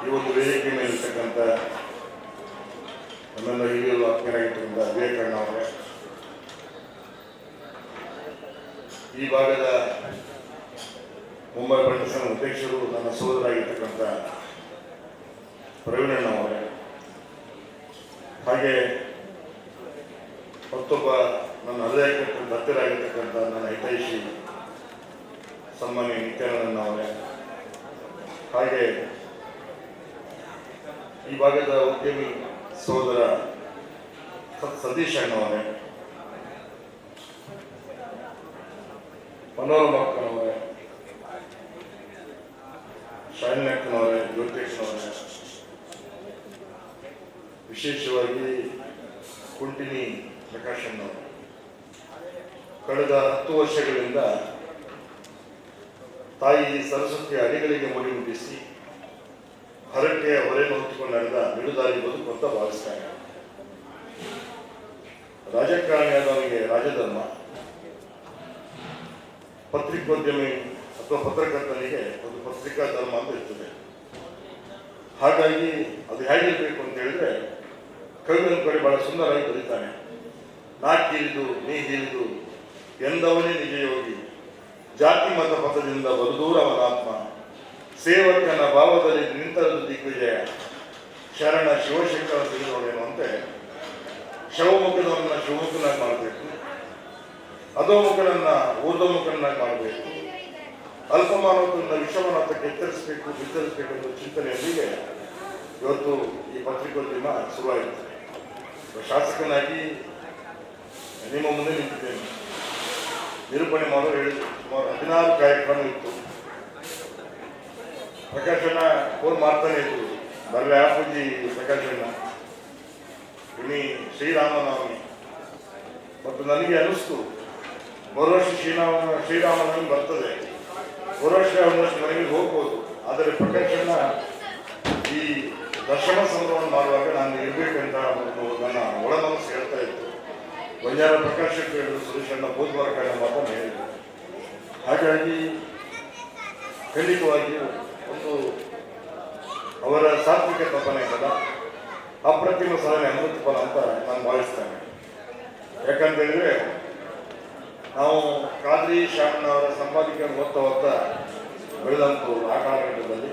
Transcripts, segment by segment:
ಈ ಒಂದು ವೇದಿಕೆ ಮೇಲಿರ್ತಕ್ಕಂಥ ನನ್ನೆಲ್ಲ ಹಿರಿಯರು ಆತ್ಮೀಯರಾಗಿರ್ತಕ್ಕಂಥ ವಿವೇಕಣ್ಣ ಅವರೇ. ಈ ಭಾಗದ ಮುಂಬೈ ಬಂಡಸನ ಅಧ್ಯಕ್ಷರು ನನ್ನ ಸೋದರಾಗಿರ್ತಕ್ಕಂಥ ಪ್ರವೀಣಣ್ಣ ಅವರೇ. ಹಾಗೆ ಮತ್ತೊಬ್ಬ ನನ್ನ ಹೃದಯಕ್ಕೆ ಹತ್ತಿರಾಗಿರ್ತಕ್ಕಂಥ ನನ್ನ ಹಿತೈಷಿ ಸನ್ಮಾನ್ಯ ನಿತ್ಯಾನಂದ ಅವರೇ ಹಾಗೆ ಈ ಭಾಗದ ಉದ್ಯಮಿ ಸೋದರ ಸತೀಶ್ ಅಣ್ಣವರೇ ಮನೋರಮ ಅಕ್ಕನವರೇ ಶಾಲಿನಿ ಅಕ್ಕನವರೇ ಜ್ಯೋತಿಷ್ನವರೇ ವಿಶೇಷವಾಗಿ ಕುಂಟಿನಿ ಪ್ರಕಾಶಣ್ಣವರು ಕಳೆದ ಹತ್ತು ವರ್ಷಗಳಿಂದ ತಾಯಿ ಸರಸ್ವತಿಯ ಅಡಿಗಳಿಗೆ ಮುಡಿಮುಟ್ಟಿಸಿ ಹರಕೆ ಹೊರೆಯನ್ನು ಹೊತ್ತುಕೊಂಡು ನಡೆದ ಬಿಡುದಾರಿ ಬದುಕು ಅಂತ ಭಾವಿಸ್ತಾನೆ ರಾಜಕಾರಣಿಯಾದವನಿಗೆ ರಾಜಧರ್ಮ. ಪತ್ರಿಕೋದ್ಯಮಿ ಅಥವಾ ಪತ್ರಕರ್ತನಿಗೆ ಒಂದು ಪತ್ರಿಕಾ ಧರ್ಮ ಅಂತ ಇರ್ತದೆ. ಹಾಗಾಗಿ ಅದು ಹೇಗಿರ್ಬೇಕು ಅಂತ ಹೇಳಿದ್ರೆ ಕವಿಯನ್ನು ಕಡೆ ಬಹಳ ಸುಂದರವಾಗಿ ಬರೀತಾನೆ. ನಾ ಕೀರಿದು ನೀ ಹೀರಿದು ಎಂದವನೇ ನಿಜ ಯೋಗಿ ಜಾತಿ ಮತ ಪಥದಿಂದ ಬಲದೂರ ಅವನಾತ್ಮ ಸೇವಕನ ಭಾವದಲ್ಲಿ ನಿಂತರದು ದಿಗ್ವಿಜಯ. ಶರಣ ಶಿವಶಂಕರ ತಿಳಿದವನೇನು ಅಂತೆ ಶವಮುಖನನ್ನ ಶಿವಮುಖನಾಗಿ ಮಾಡಬೇಕು. ಅಧೋಮುಖನನ್ನ ಊರ್ಧಮುಖನಾಗಿ ಮಾಡಬೇಕು. ಅಲ್ಪಮಾನವನ್ನ ವಿಶ್ವಮಾನವತಕ್ಕೆ ಎತ್ತರಿಸಬೇಕು ಬಿತ್ತರಿಸಬೇಕು ಅನ್ನೋ ಚಿಂತನೆಯೊಂದಿಗೆ ಇವತ್ತು ಈ ಪತ್ರಿಕೋದ್ಯಮ ಶುರುವಾಯಿತು. ಶಾಸಕನಾಗಿ ನಿಮ್ಮ ಮುಂದೆ ನಿಂತಿದ್ದೇನೆ. ನಿರೂಪಣೆ ಮಾಡಲು ಹೇಳಿದ್ರು. ಸುಮಾರು ಹದಿನಾರು ಕಾರ್ಯಕ್ರಮ ಇತ್ತು. ಪ್ರಕಾಶನ ಫೋನ್ ಮಾಡ್ತಾನೆ ಇದ್ರು. ಬರಲೇ ಪೂಜಿ ಪ್ರಕಾಶನ ಇನಿ ಶ್ರೀರಾಮನವಮಿ. ಮತ್ತು ನನಗೆ ಅನಿಸ್ತು ವರ್ಷ ಶ್ರೀರಾಮ, ಶ್ರೀರಾಮನವಮಿ ಬರ್ತದೆ. ವರ್ಷ ಒಂದಷ್ಟು ಮನೆಗೆ ಹೋಗ್ಬೋದು. ಆದರೆ ಪ್ರಕಾಶನ ಈ ದರ್ಶನ ಸಂಭ್ರಮ ಮಾಡುವಾಗ ನಾನು ಇರಬೇಕಂತ ಒಂದು ನನ್ನ ಒಳ ಮನಸ್ಸು ಹೇಳ್ತಾ ಇತ್ತು. ಬಂಜಾರ ಪ್ರಕಾಶಕ್ಕೆ ಸುರೇಶಣ್ಣ ಬೂದ್ವಾರ ಕಡೆ ಮಾತ್ರ ಹೇಳಿದ್ರು. ಹಾಗಾಗಿ ಖಂಡಿತವಾಗಿಯೂ ಒಂದು ಅವರ ಸಾತ್ವಿಕ ತಪನೆ ಕದ ಅಪ್ರತಿಮ ಸಾಧನೆ ಅಮೃತ ಫಲ ಅಂತ ನಾನು ಭಾವಿಸ್ತೇನೆ. ಯಾಕಂತ ನಾವು ಖಾದ್ರಿ ಶಾಮಣ್ಣವರ ಅವರ ಸಂಪಾದಕೀಯ ಓದ್ತಾ ಓದ್ತಾ ಬೆಳೆದಂತು ಆ ಕಾಲಘಟ್ಟದಲ್ಲಿ.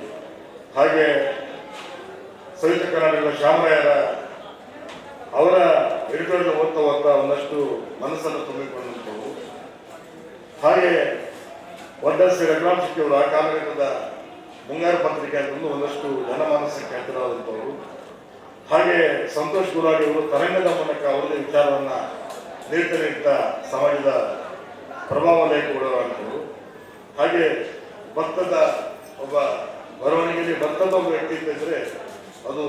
ಹಾಗೆ ಸವಿತ ಕರ್ನಾಟಕದ ಶ್ಯಾಮರಾಯರ ಅವರ ಎಡಿಟೋರಿಯಲ್ ಓದ್ತಾ ಓದ್ತಾ ಒಂದಷ್ಟು ಮನಸ್ಸನ್ನು ತುಂಬಿಕೊಂಡಂಥವು ಹಾಗೆ ಶೆಟ್ಟಿ ಆ ಕಾಲಘಟ್ಟದ ಮುಂಗಾರು ಪತ್ರಿಕೆ ಅಂತಂದು ಒಂದಷ್ಟು ಜನಮಾನಸಕ್ಕೆ ಹತ್ತಿರವಾದಂಥವರು ಹಾಗೆ ಸಂತೋಷ್ ಗುರಾಡಿ ಅವರು ತರಂಗದ ಮೂಲಕ ಅವರದೇ ವಿಚಾರವನ್ನು ನೀಡ್ತಾ ಸಮಾಜದ ಪ್ರಭಾವ ಕೊಡುವಂಥವರು ಹಾಗೆ ಭತ್ತದ ಒಬ್ಬ ಬರವಣಿಗೆಯಲ್ಲಿ ಭತ್ತದ ಒಬ್ಬ ವ್ಯಕ್ತಿ ಇದ್ದರೆ ಅದು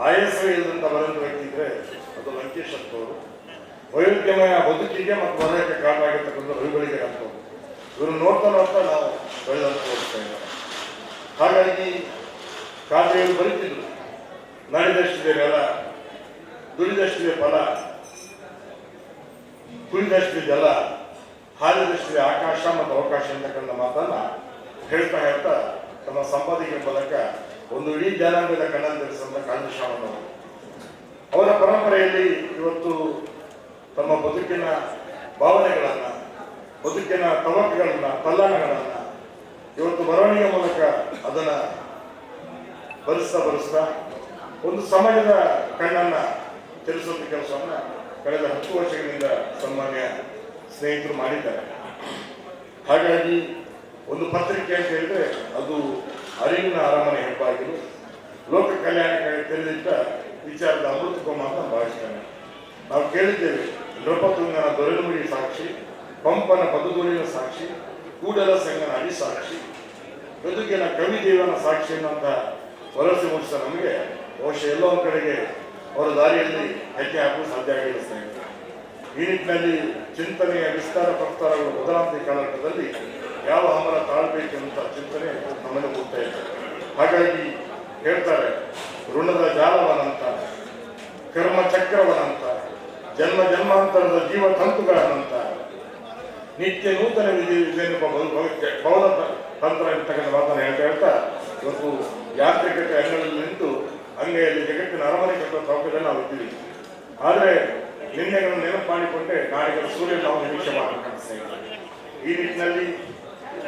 ಆಯಸ್ಸ ಇಲ್ಲದಂತ ಬರೆದ ವ್ಯಕ್ತಿ ಇದ್ದರೆ ಅದು ಲಂಕೇಶ್ ಅಂತವರು ವೈವಿಧ್ಯಮಯ ಬದುಕಿಗೆ ಮತ್ತು ಬರೋಕ್ಕೆ ಕಾರಣ ಆಗಿರ್ತಕ್ಕಂಥ ರವಿಗಳಿಗೆ ಅಂತವರು ಇವರು ನೋಡ್ತಾ ನೋಡ್ತಾ ನಾವು ಬೆಳೆದಂತ ಹೋಗ್ತಾ ಇದ್ದಾರೆ ಹಾಗಾಗಿ ಕಾದ್ರೆಯಲ್ಲಿ ಬರೀತಿದ್ರು. ನಡೆದಷ್ಟಿದೆ ನೆಲ ದುಡಿದಷ್ಟಿದೆ ಫಲ ಕುಳಿದಷ್ಟಿದೆ ಜಲ ಹಾರಿದಷ್ಟಿದೆ ಆಕಾಶ ಮತ್ತು ಅವಕಾಶ ಅಂತಕ್ಕಂಥ ಮಾತನ್ನ ಹೇಳ್ತಾ ಹೇಳ್ತಾ ತಮ್ಮ ಸಂಪಾದಕೀಯ ಮೂಲಕ ಒಂದು ಇಡೀ ಜನಾಂಗದ ಕಣ್ಣಂದಿರಿಸಿದ ಕಾಂತಿಶ್ಯಾಮನವರು ಅವರ ಪರಂಪರೆಯಲ್ಲಿ ಇವತ್ತು ತಮ್ಮ ಬದುಕಿನ ಭಾವನೆಗಳನ್ನು ಬದುಕಿನ ತವಕಗಳನ್ನ ತಲ್ಲಣಗಳನ್ನ ಇವತ್ತು ಬರವಣಿಗೆ ಮೂಲಕ ಅದನ್ನ ಬರೆಸ್ತಾ ಬರೆಸ್ತಾ ಒಂದು ಸಮಯದ ಕಣ್ಣನ್ನ ತಿಳಿಸುವ ಕೆಲಸವನ್ನ ಕಳೆದ ಹತ್ತು ವರ್ಷಗಳಿಂದ ಸನ್ಮಾನ್ಯ ಸ್ನೇಹಿತರು ಮಾಡಿದ್ದಾರೆ. ಹಾಗಾಗಿ ಒಂದು ಪತ್ರಿಕೆ ಅಂತ ಹೇಳಿದ್ರೆ ಅದು ಅರಿವಿನ ಅರಮನೆ ಹೆಬ್ಬಾಗಿಲು ಲೋಕ ಕಲ್ಯಾಣಕ್ಕಾಗಿ ತೆರೆದಿದ್ದ ವಿಚಾರದ ಅಮೃತಕೋಮ ಅಂತ ಭಾವಿಸ್ತಾನೆ. ನಾವು ಕೇಳಿದ್ದೇವೆ, ನೃಪತುಂಗನ ದೊರೆನುಮುಡಿ ಸಾಕ್ಷಿ ಪಂಪನ ಪದುಗುಳಿನ ಸಾಕ್ಷಿ, ಕೂಡಲ ಸಂಗನ ಅಡಿ ಸಾಕ್ಷಿ. ಬದುಕಿನ ಕವಿದೇವನ ಸಾಕ್ಷಿ ಅನ್ನುವಂಥ ವಲಸೆ ಮೂಡಿಸಿದ ನಮಗೆ, ಬಹುಶಃ ಎಲ್ಲೋ ಕಡೆಗೆ ಅವರ ದಾರಿಯಲ್ಲಿ ಹೆಜ್ಜೆ ಹಾಕಲು ಸಾಧ್ಯ ಸ್ನೇಹಿತರೆ ಈ ನಿಟ್ಟಿನಲ್ಲಿ ಚಿಂತನೆಯ ವಿಸ್ತಾರ ಪ್ರಸ್ತಾರಗಳು ಬದಲಾಂತಿ ಕಾಲಘಟ್ಟದಲ್ಲಿ ಯಾವ ಹಮರ ತಾಳ್ಬೇಕೆಂತ ಚಿಂತನೆ ನಮಗೆ ಹೋಗ್ತಾ ಇದೆ. ಹಾಗಾಗಿ ಹೇಳ್ತಾರೆ, ಋಣದ ಜಾಲವನಂತ ಕರ್ಮ ಚಕ್ರವನಂತ ಜನ್ಮ ಜನ್ಮಾಂತರದ ಜೀವ ತಂತುಗಳನ್ನಂತ ನಿತ್ಯ ನೂತನ ಭವ- ಭವಕ್ಕೆ ಭವನ ತಂತ್ರ ಇರ್ತಕ್ಕಂಥ ಮಾತನ್ನು ಹೇಳ್ತಾ ಹೇಳ್ತಾ ಇವತ್ತು ಯಾಂತ್ರಿಕತೆ ಅಂಗಡಿಯಲ್ಲಿ ನಿಂತು ಅಂಗೈಯಲ್ಲಿ ಜಗತ್ತಿನ ಅರಮನೆ ಕಟ್ಟುವ ಸೌಕರ್ಯ ನಾವು ಇದ್ದೀವಿ. ಆದರೆ ನಿನ್ನೆಗಳನ್ನು ನೆನಪು ಮಾಡಿಕೊಂಡೆ ನಾಡಿಗಳ ಸೂರ್ಯ ನಾವು ನಿರೀಕ್ಷೆ ಮಾಡಬೇಕಂತ ಈ ನಿಟ್ಟಿನಲ್ಲಿ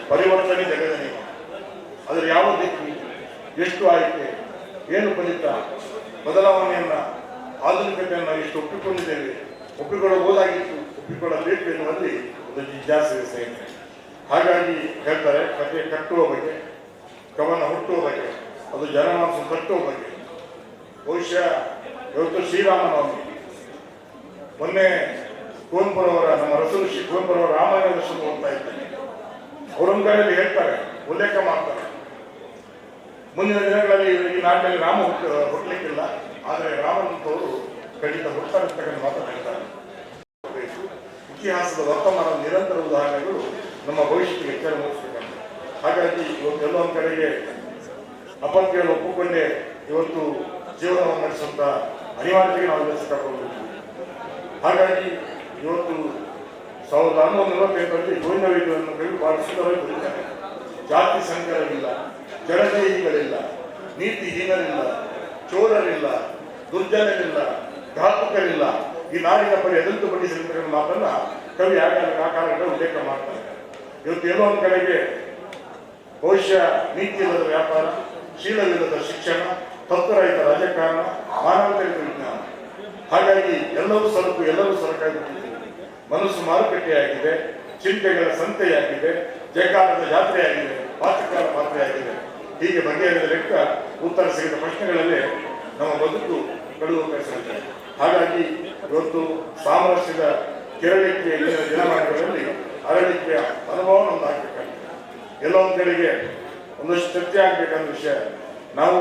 ಪರಿವರ್ತನೆ ಜಗದ ಅದರ ಯಾವ ದಿಕ್ಕು? ಎಷ್ಟು ಆಯ್ಕೆ? ಏನು ಫಲಿತ? ಬದಲಾವಣೆಯನ್ನು, ಆಧುನಿಕತೆಯನ್ನು ಎಷ್ಟು ಒಪ್ಪಿಕೊಂಡಿದ್ದೇವೆ. ಒಪ್ಪಿಕೊಳ್ಳಬಹುದಾಗಿತ್ತು. ಒಪ್ಪಿಕೊಳ್ಳಬೇಕು ಎನ್ನುವಲ್ಲಿ ಜಿಜ್ಞಾಸೆ ಇದೆ ಸ್ನೇಹಿತರೆ ಹಾಗಾಗಿ ಹೇಳ್ತಾರೆ, ಕಥೆ ಕಟ್ಟುವ ಬಗ್ಗೆ ಕವನ ಹುಟ್ಟುವ ಬಗ್ಗೆ ಅದು ಜನಮಾನಸ ಕಟ್ಟುವ ಬಗ್ಗೆ ಬಹುಶಃ ಇವತ್ತು ಶ್ರೀರಾಮನವಮಿ. ಮೊನ್ನೆ ಕುವೆಂಪುರವರ, ನಮ್ಮ ರಸೂಲು ಶ್ರೀ ಕುವೆಂಪುರವರ ರಾಮಾಯಣ ದರ್ಶನ ಹೋಗ್ತಾ ಇದ್ದೇನೆ ಅವರೊಂದರಲ್ಲಿ ಹೇಳ್ತಾರೆ, ಉಲ್ಲೇಖ ಮಾಡ್ತಾರೆ. ಮುಂದಿನ ದಿನಗಳಲ್ಲಿ ಈ ನಾಡಿನಲ್ಲಿ ರಾಮ ಹುಟ್ಟ, ಹುಟ್ಟಲಿಕ್ಕಿಲ್ಲ. ಆದರೆ ರಾಮನಂತವರು ಖಂಡಿತ ಹುಡ್ತಾರೆ ಅಂತಕ್ಕಂಥ ಮಾತನ್ನು ಹೇಳ್ತಾರೆ. ಇತಿಹಾಸದ ವರ್ತಮಾನದ ನಿರಂತರ ಉದಾಹರಣೆಗಳು ನಮ್ಮ ಭವಿಷ್ಯಕ್ಕೆ ಎಚ್ಚರ ಮೂಡಿಸಬೇಕಂತ. ಹಾಗಾಗಿ ಇವತ್ತು ಕೆಲವೊಂದು ಕಡೆಗೆ ಅಪತ್ಯಗಳು ಒಪ್ಪಿಕೊಂಡೇ ಇವತ್ತು ಜೀವನವನ್ನು ನಡೆಸುವಂತ ಅನಿವಾರ್ಯತೆಗೆ ನಾವು ಎದುರಿಸಿಕೊಂಡಿದ್ದೀವಿ ಹಾಗಾಗಿ ಇವತ್ತು ಸಾವಿರದ ಹನ್ನೊಂದು ನಲವತ್ತೆಂಟರಲ್ಲಿ ಗೋವಿಂದ ವೈದ್ಯರನ್ನು ಬಹಳ ಸುಂದರವಾಗಿ ಬರುತ್ತಾರೆ ಜಾತಿ ಸಂಕರವಿಲ್ಲ ಜನಜೀವಿಗಳಿಲ್ಲ ನೀತಿ ಹೀನರಿಲ್ಲ ಚೋರರಿಲ್ಲ, ದುರ್ಜನರಿಲ್ಲ, ಘಾತುಕರಿಲ್ಲ. ಈ ನಾಡಿನ ಪರಿ ಎದುರು ಪಡಿಸಿರ್ತಕ್ಕಂಥ ಮಾತನ್ನ ಕವಿ ಆಗ ಆ ಕಾಲದಲ್ಲಿ ಉಲ್ಲೇಖ ಮಾಡ್ತಾರೆ. ಇವತ್ತು ಎಲ್ಲೋ ಒಂದು ಕಡೆಗೆ ನೀತಿ ಇಲ್ಲದ ವ್ಯಾಪಾರ, ಶೀಲವಿಲ್ಲದ ಶಿಕ್ಷಣ, ತತ್ವರಹಿತ ರಾಜಕಾರಣ ಮಾನವತೆಯ ವಿಜ್ಞಾನ. ಹಾಗಾಗಿ ಎಲ್ಲವೂ ಸರಕು, ಎಲ್ಲವೂ ಸರಕಾಗಿಬಿಟ್ಟಿದೆ ಮನಸ್ಸು ಮಾರುಕಟ್ಟೆಯಾಗಿದೆ, ಚಿಂತೆಗಳ ಸಂತೆಯಾಗಿದೆ ಜಯಕಾಲದ ಜಾತ್ರೆಯಾಗಿದೆ, ಪಾತ್ರಕಾರ ಪಾತ್ರೆಯಾಗಿದೆ. ಹೀಗೆ ಬಗೆಹರಿದ ಲೆಕ್ಕ ಉತ್ತರ ಸಿಗದ ಪ್ರಶ್ನೆಗಳಲ್ಲೇ ನಮ್ಮ ಬದುಕು ಕಡುವು ಕಳಿಸುತ್ತೆ ಹಾಗಾಗಿ ಇವತ್ತು ಸಾಮರಸ್ಯದ ಕೆರಳಿಕೆಯ ಇಂದಿನ ದಿನಮಾನಗಳಲ್ಲಿ ಅರಳಿಕೆಯ ಅನುಭವ ನಮ್ದು ಆಗ್ಬೇಕಾಗಿದೆ ಎಲ್ಲೋ ಒಂದು ಕಡೆಗೆ ಒಂದಷ್ಟು ಚರ್ಚೆ ಆಗ್ಬೇಕನ್ನೋ ವಿಷಯ. ನಾವು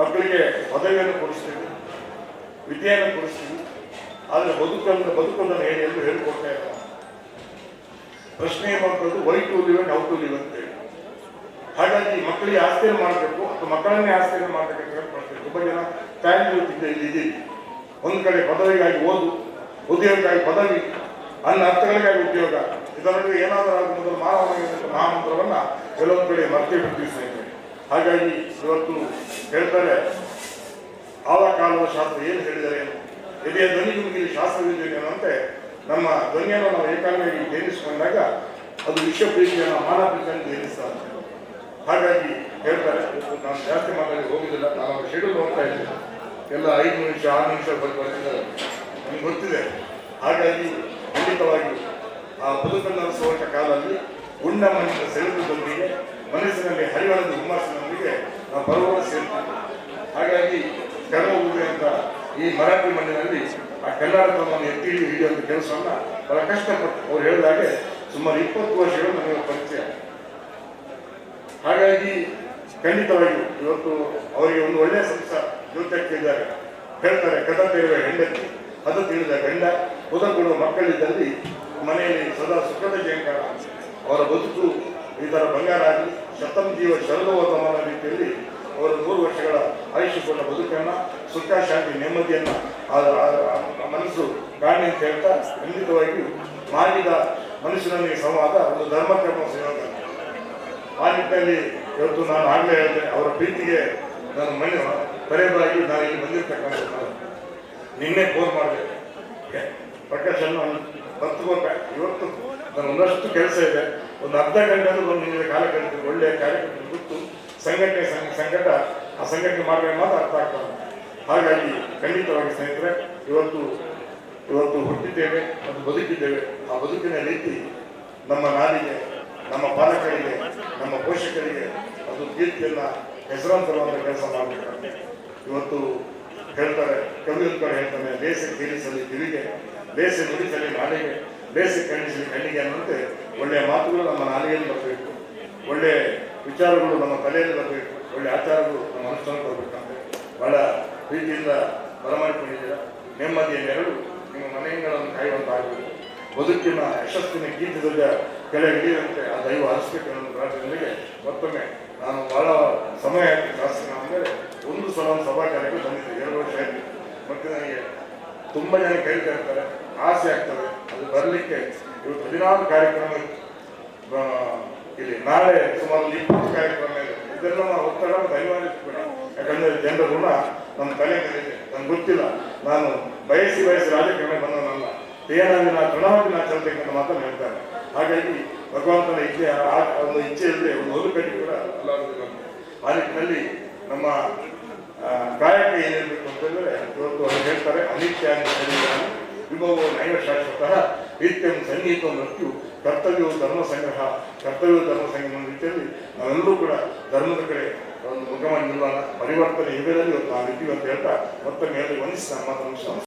ಮಕ್ಕಳಿಗೆ ಪದವಿಯನ್ನು ಕೊಡಿಸ್ತೀವಿ, ವಿದ್ಯೆಯನ್ನು ಕೊಡಿಸ್ತೀವಿ. ಆದರೆ ಬದುಕನ್ನು ಬದುಕನ್ನು ಏನು ಎಂದು ಹೇಳಿಕೊಡ್ತಾ ಇಲ್ಲ. ಪ್ರಶ್ನೆ ಮಾಡುವುದು why to live and how to live ಅಂತ ಹೇಳಿ. ಹಾಗಾಗಿ ಮಕ್ಕಳಿಗೆ ಆಸ್ತಿಯನ್ನು ಮಾಡಬೇಕು, ಅಥವಾ ಮಕ್ಕಳನ್ನೇ ಆಸ್ತಿಯನ್ನು ಮಾಡಬೇಕಂತ ಪ್ರಶ್ನೆ ತುಂಬ ಜನ ಫ್ಯಾಮಿಲಿ ಇಲ್ಲಿ ಇದ್ದೀವಿ. ಒಂದು ಕಡೆ ಪದವಿಗಾಗಿ ಓದು, ಉದ್ಯೋಗಕ್ಕಾಗಿ ಪದವಿ, ಅನ್ನ ಅರ್ಥಗಳಿಗಾಗಿ ಉದ್ಯೋಗ. ಇದರಲ್ಲಿ ಏನಾದರೂ ಮೊದಲು ಮಾನವನಿಗೆ ಮಹಾಮಂತ್ರವನ್ನು ಕೆಲವೊಂದು ಕಡೆ ಮರ್ತಿ ಬಿಟ್ಟಿಸ್ತೇನೆ ಹಾಗಾಗಿ ಇವತ್ತು ಹೇಳ್ತಾರೆ, ಆವ ಕಾಲದ ಶಾಸ್ತ್ರ ಏನು ಹೇಳಿದರೆ ಎದೆಯ ಧ್ವನಿಗೂ ಇಲ್ಲಿ ಶಾಸ್ತ್ರವಿದ್ದೇನೆ ಅನ್ನಂತೆ ನಮ್ಮ ಧ್ವನಿಯನ್ನು ನಾವು ಏಕಾಂಗಿ ಧ್ಯಾನಿಸಿಕೊಂಡಾಗ ಅದು ವಿಶ್ವ ಪ್ರೀತಿಯನ್ನು ಮಾನವ ಪ್ರೀತಿಯನ್ನು ಧ್ಯಾನಿಸ್ತಾರೆ ಹಾಗಾಗಿ ಹೇಳ್ತಾರೆ, ನಾನು ಜಾಸ್ತಿ ಮಾತಾಡಿ ಹೋಗುವುದಿಲ್ಲ ನಾನು ಶೆಡ್ಯೂಲ್ ಹೋಗ್ತಾ ಇದ್ದೇನೆ. ಎಲ್ಲ ಐದು ನಿಮಿಷ, ಆರು ನಿಮಿಷ ಬರ್ತಿದ್ದಾರೆ ನಿಮ್ಗೆ ಗೊತ್ತಿದೆ. ಹಾಗಾಗಿ ಖಂಡಿತವಾಗಿ ಆ ಬದುಕನ್ನು ಸೋಟ ಕಾಲದಲ್ಲಿ ಉಣ್ಣ ಮಣ್ಣಿನ ಸೆಳೆತದೊಂದಿಗೆ ಮನಸ್ಸಿನಲ್ಲಿ ಹರಿವಳದ ಹುಮ್ಮಸ್ಸಿನೊಂದಿಗೆ ನಾವು ಬರುವ ಸೇರ್ತೀವಿ ಹಾಗಾಗಿ ಕರ್ಮ ಊರು ಅಂತ ಈ ಮರಾಠಿ ಮಣ್ಣಿನಲ್ಲಿ ಆ ಕನ್ನಡತನವನ್ನು ಎತ್ತಿ ಹಿಡಿಯುವಂಥ ಕೆಲಸವನ್ನು ಬಹಳ ಕಷ್ಟಪಟ್ಟು ಅವ್ರು ಹೇಳಿದಾಗೆ ಸುಮಾರು ಇಪ್ಪತ್ತು ವರ್ಷಗಳು ನನಗೆ ಪರಿಚಯ. ಹಾಗಾಗಿ ಖಂಡಿತವಾಗಿ ಇವತ್ತು ಅವರಿಗೆ ಒಂದು ಒಳ್ಳೆಯ ಸಂಸ್ಥೆ ಇದ್ದಾರೆ. ಹೇಳ್ತಾರೆ ತಿಳಿಯುವ ಹೆಂಡತಿ. ಅದು ತಿಳಿದ ಗಂಡ. ಕೊಡುವ ಮಕ್ಕಳಿದ್ದಲ್ಲಿ ಮನೆಯಲ್ಲಿ ಸದಾ ಸುಖದ ಜಯಂಕಾರ. ಅವರ ಬದುಕು ಇದರ ಬಂಗಾರ ಆಗಲಿ ಶತಂ ಜೀವ ಶರದೋತ್ತಮನ ರೀತಿಯಲ್ಲಿ ಅವರ ನೂರು ವರ್ಷಗಳ ಆಯುಷ್ಯಕೊಂಡ ಬದುಕನ್ನು ಸುಖ ಶಾಂತಿ ನೆಮ್ಮದಿಯನ್ನು ಮನಸ್ಸು ಕಾಣಿ ಅಂತ ಹೇಳ್ತಾ ಖಂಡಿತವಾಗಿ ಮಾಡಿದ ಮನುಷ್ಯನಲ್ಲಿ ಸಂವಾದ ಒಂದು ಧರ್ಮಕರ್ಮ ಸಂಯೋಗ ಆ ನಿಟ್ಟಿನಲ್ಲಿ ಇವತ್ತು ನಾನು ಆಗಲೇ ಹೇಳಿದೆ ಅವರ ಪ್ರೀತಿಗೆ ನಾನು ಮನೆ ಕರೆಯದಾಗಿ ನಾನು ಇಲ್ಲಿ ಬಂದಿರ್ತಕ್ಕಂಥ ನಿನ್ನೆ ಫೋನ್ ಮಾಡಿದೆ. ಪ್ರಕಾಶ್ ಅನ್ನು ಹತ್ಕೋಕ ಇವತ್ತು ನಾನು ಒಂದಷ್ಟು ಕೆಲಸ ಇದೆ. ಒಂದು ಅರ್ಧ ಗಂಟೆ ಒಂದು ನಿಮಗೆ ಕಾಲ ಕಳಿತೀನಿ ಒಳ್ಳೆಯ ಕಾರ್ಯಕ್ರಮ ಗೊತ್ತು ಸಂಘಟನೆ, ಸಂಘ, ಸಂಘಟ, ಆ ಸಂಘಟನೆ ಮಾಡಿದ್ರೆ ಮಾತ್ರ ಅರ್ಥ ಆಗ್ತದೆ ಹಾಗಾಗಿ ಖಂಡಿತವಾಗಿ ಸ್ನೇಹಿತರೆ, ಇವತ್ತು ಇವತ್ತು ಹುಟ್ಟಿದ್ದೇವೆ ಮತ್ತು ಬದುಕಿದ್ದೇವೆ. ಆ ಬದುಕಿನ ರೀತಿ ನಮ್ಮ ನಾಡಿಗೆ, ನಮ್ಮ ಪಾಲಕರಿಗೆ, ನಮ್ಮ ಪೋಷಕರಿಗೆ ಅದು ಕೀರ್ತಿಯನ್ನ ಹೆಸರಾಂತರವಾದ ಕೆಲಸ ಮಾಡಬೇಕಾಗುತ್ತೆ ಇವತ್ತು ಹೇಳ್ತಾರೆ ಕವಿ ಒಂದು ಕಡೆ ಹೇಳ್ತಾನೆ ದೇಶ ತೀರಿಸಲಿ ಕಿವಿಗೆ ದೇಶ ನುಡಿಸಲಿ ನಾಲಿಗೆ ದೇಶ ಕಣ್ಣಿಸಲಿ, ಕಣ್ಣಿಗೆ ಅನ್ನುವಂತೆ ಒಳ್ಳೆಯ ಮಾತುಗಳು ನಮ್ಮ ನಾಲಿಗೆಯಲ್ಲಿ ಬರಬೇಕು. ಒಳ್ಳೆಯ ವಿಚಾರಗಳು ನಮ್ಮ ತಲೆಯಲ್ಲಿ ಬರಬೇಕು. ಒಳ್ಳೆ ಆಚಾರಗಳು ನಮ್ಮ ಅನುಷ್ಠಾನ ಬರಬೇಕಂತೆ. ಬಹಳ ಪ್ರೀತಿಯಿಂದ ಬರಮಾಡಿಕೊಂಡಿದ್ದೀರಾ? ನೆಮ್ಮದಿಯ ನೆರಳು ನಿಮ್ಮ ಮನೆಗಳನ್ನು ಕಾಯುವಂತಾಗಬೇಕು ಬದುಕಿನ ಯಶಸ್ಸಿನ ಗೀತದ ಕೆಳಗಿಳಿಯುವಂತೆ ಆ ದೈವ ಹರಿಸಬೇಕು ಅನ್ನೋ ಪ್ರಾರ್ಥನೆಗೆ ಮತ್ತೊಮ್ಮೆ ನಾನು ಬಹಳ ಸಮಯ ಜಾಸ್ತಿ ಅಂದರೆ ಒಂದು ಸಲ ಒಂದು ಸಭಾ ಕಾರ್ಯಕ್ರಮ ಬಂದಿದ್ದೆ ಎರಡು ವರ್ಷ ಆಯ್ತು. ಮತ್ತೆ ನನಗೆ ತುಂಬ ಜನ ಕೇಳ್ತಾ ಇರ್ತಾರೆ ಆಸೆ ಆಗ್ತದೆ, ಅದು ಬರಲಿಕ್ಕೆ ಇವತ್ತು ಹದಿನಾರು ಕಾರ್ಯಕ್ರಮ ಇಲ್ಲಿ ನಾಳೆ ಸುಮಾರು ಇಪ್ಪತ್ತು ಕಾರ್ಯಕ್ರಮ ಇದೆ. ಇದೆಲ್ಲ ನಾವು ಒತ್ತಡ ಮತ್ತು ಅನಿವಾರ್ಯ ಯಾಕಂದರೆ ಜನರ ಋಣ ನಮ್ಮ ತಲೆ ಮೇಲಿದೆ ನನ್ಗೆ ಗೊತ್ತಿಲ್ಲ. ನಾನು ಬಯಸಿ ಬಯಸಿ ರಾಜಕಾರಣ ಬಂದವನಲ್ಲ. ಏನಾಗಿ ನಾ ತೃಣವಾಗಿ ನಾ ಮಾತ್ರ ಹೇಳ್ತಾರೆ. ಹಾಗಾಗಿ ಭಗವಂತನ ಇಚ್ಛೆ ಒಂದು ಇಚ್ಛೆ ಇಲ್ಲದೆ ಒಂದು ಒಂದು ಕೂಡ ಅಲ್ಲ ಆ ನಿಟ್ಟಿನಲ್ಲಿ ನಮ್ಮ ಕಾಯಕ ಏನಿರಬೇಕು ಅಂತಂದರೆ ಇವತ್ತು ಅವರು ಹೇಳ್ತಾರೆ, ಅನಿತ್ಯ ಶರೀರಾನು ವಿಭವ ನೈವ ಶಾಶ್ವತ ನಿತ್ಯಂ ಸಂಗೀತ ಮೃತ್ಯು, ಕರ್ತವ್ಯವು ಧರ್ಮ ಸಂಗ್ರಹ ಕರ್ತವ್ಯ ಧರ್ಮ ಸಂಗ್ರಹ ರೀತಿಯಲ್ಲಿ ನಾವೆಲ್ಲರೂ ಕೂಡ ಧರ್ಮದ ಕಡೆ ಒಂದು ಮುಖವಾಗಿ ನಿಲ್ಲೋಣ ಪರಿವರ್ತನೆ ಇವೆಲ್ಲ ಇವತ್ತು ನಾವು ಇದ್ದೀವಿ ಅಂತ ಹೇಳ್ತಾ ಮತ್ತೊಮ್ಮೆ ಹೇಳಿ ವಂದಿಸಿ ನಮ್ಮ ಮಾತನ್ನು.